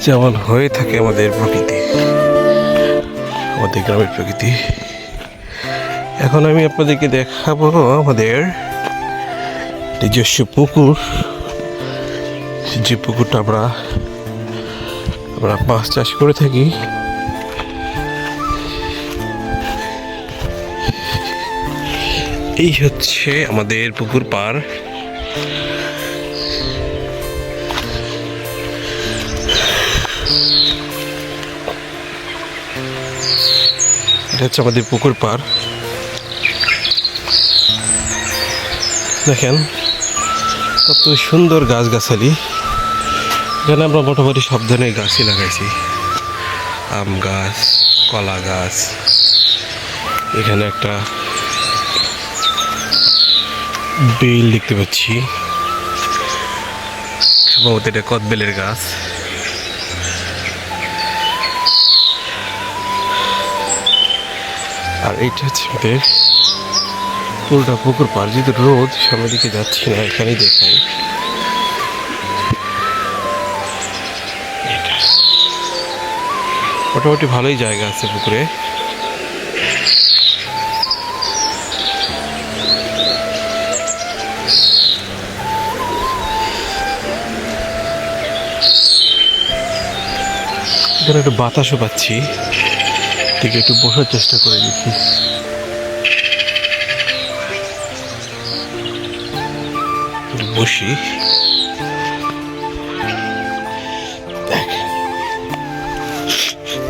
যেমন হয়ে থাকে আমাদের প্রকৃতি, আমাদের গ্রামের প্রকৃতি। এখন আমি আপনাদেরকে দেখাবো আমাদের নিজস্ব পুকুর। যে পুকুরটা আমরা আমরা মাছ চাষ করে থাকি। এই হচ্ছে আমাদের পুকুর পার এটা হচ্ছে আমাদের পুকুর পার দেখেন, কত সুন্দর গাছগাছালি। এখানে আমরা মোটামুটি সব ধরনের গাছই লাগাইছি। আম গাছ, কলা গাছ, এখানে একটা বেল দেখতে পাচ্ছি। সম্ভবত এটা কদবেলের গাছ। আর এইটা হচ্ছে আমাদের পুরোটা পুকুর পার যেহেতু রোদ সামনের দিকে যাচ্ছি না, এখানেই দেখাই। মোটামুটি ভালোই জায়গা আছে পুকুরে। এখানে একটু বাতাসও পাচ্ছি। থেকে একটু বসার চেষ্টা করে দেখি। বসি।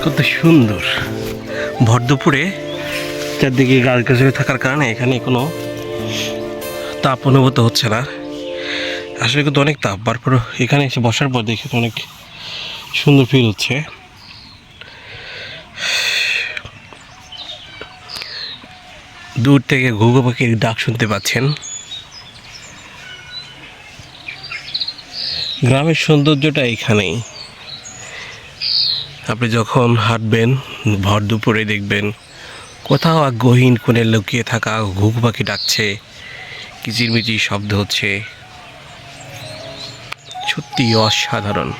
কত সুন্দর। ভর দুপুরে চারদিকে গাছ গাছালি থাকার কারণে এখানে কোনো তাপ অনুভূত হচ্ছে না। আসলে কিন্তু অনেক তাপ তারপর এখানে এসে বসার পর দেখে অনেক সুন্দর ফিল হচ্ছে। দূর থেকে ঘুঘু পাখির ডাক শুনতে পাচ্ছেন। গ্রামের সৌন্দর্যটা এখানেই। আপনি যখন হাঁটবেন, ভর দুপুরে দেখবেন কোথাও এক গহীন কোণে লুকিয়ে থাকা ঘুঘু পাখি ডাকছে, কিচিরমিচির শব্দ হচ্ছে। সত্যি অসাধারণ।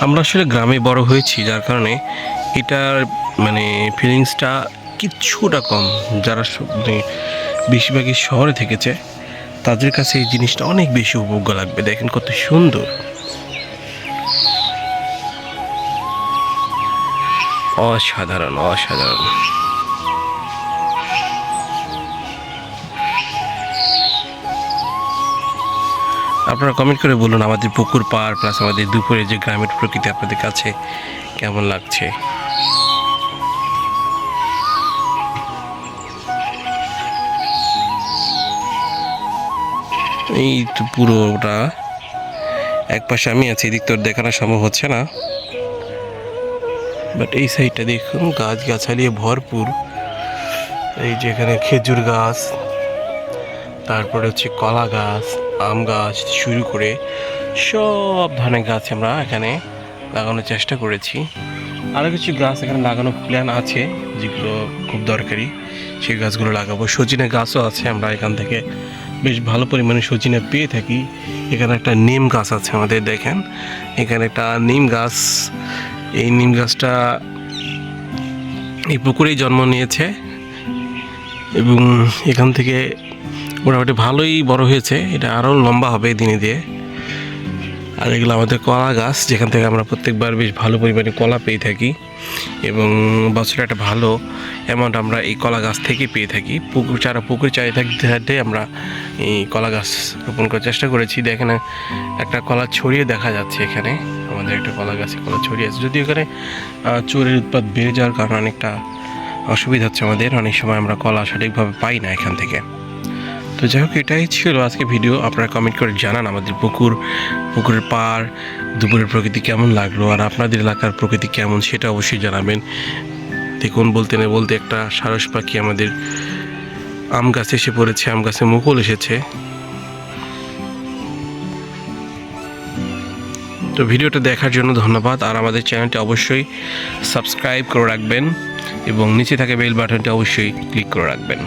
আমরা আসলে গ্রামে বড় হয়েছি, যার কারণে এটার মানে ফিলিংসটা কিছুটা কম। যারা মানে বেশিরভাগই শহরে থেকেছে, তাদের কাছে এই জিনিসটা অনেক বেশি উপভোগ্য লাগবে। দেখেন কত সুন্দর। অসাধারণ অসাধারণ। আপনারা কমেন্ট করে বলুন আমাদের পুকুর পাড় প্লাস আমাদের দুপুরে যে গ্রামের প্রকৃতি আপনাদের কাছে কেমন লাগছে? এই তো পুরোটা। এক পাশে আমি আছি, এদিক তোর দেখানো সম্ভব হচ্ছে না। বাট এই সাইডটা দেখুন গাছ গাছালি ভরপুর। এই যেখানে খেজুর গাছ, তারপরে হচ্ছে কলা গাছ, আম গাছ শুরু করে সব ধরনের গাছ আমরা এখানে লাগানোর চেষ্টা করেছি। আরও কিছু গাছ এখানে লাগানোর প্ল্যান আছে, যেগুলো খুব দরকারি। সেই গাছগুলো লাগাবো। সজিনে গাছও আছে, আমরা এখান থেকে বেশ ভালো পরিমাণে সজিনা পেয়ে থাকি। এখানে একটা নিম গাছ আছে আমাদের, দেখেন। এখানে একটা নিম গাছ। এই নিম গাছটা এই পুকুরেই জন্ম নিয়েছে এবং এখান থেকে মোটামুটি ভালোই বড় হয়েছে। এটা আরও লম্বা হবে দিনে দিয়ে। আর এগুলো আমাদের কলা গাছ, যেখান থেকে আমরা প্রত্যেকবার বেশ ভালো পরিমাণে কলা পেয়ে থাকি। এবং বছরে একটা ভালো অ্যামাউন্ট আমরা এই কলা গাছ থেকে পেয়ে থাকি। পুকুর, চারা পুকুর থাকতে থাকতে আমরা এই কলা গাছ রোপণ করার চেষ্টা করেছি। দেখেন, একটা কলা ছড়িয়ে দেখা যাচ্ছে এখানে। আমাদের একটা কলা গাছে কলা ছড়িয়ে আছে। যদিও এখানে চোরের উৎপাদ বেড়ে যাওয়ার কারণে অনেকটা অসুবিধা হচ্ছে আমাদের। অনেক সময় আমরা কলা সঠিকভাবে পাই না এখান থেকে। তো যাই হোক, এটাই ছিল আজকে ভিডিও আপনারা কমেন্ট করে জানান আমাদের পুকুর, পুকুরের পাড়, দুপুরের প্রকৃতি কেমন লাগল, আর আপনাদের এলাকার প্রকৃতি কেমন সেটা অবশ্যই জানাবেন। দেখুন, বলতে না বলতে একটা সারস পাখি আমাদের আম গাছে এসে পড়েছে, আম গাছে মুকুল এসেছে। তো ভিডিওটা দেখার জন্য ধন্যবাদ, আর আমাদের চ্যানেলটি অবশ্যই সাবস্ক্রাইব করে রাখবেন এবং নিচে থাকা বেল বাটনটি অবশ্যই ক্লিক করে রাখবেন।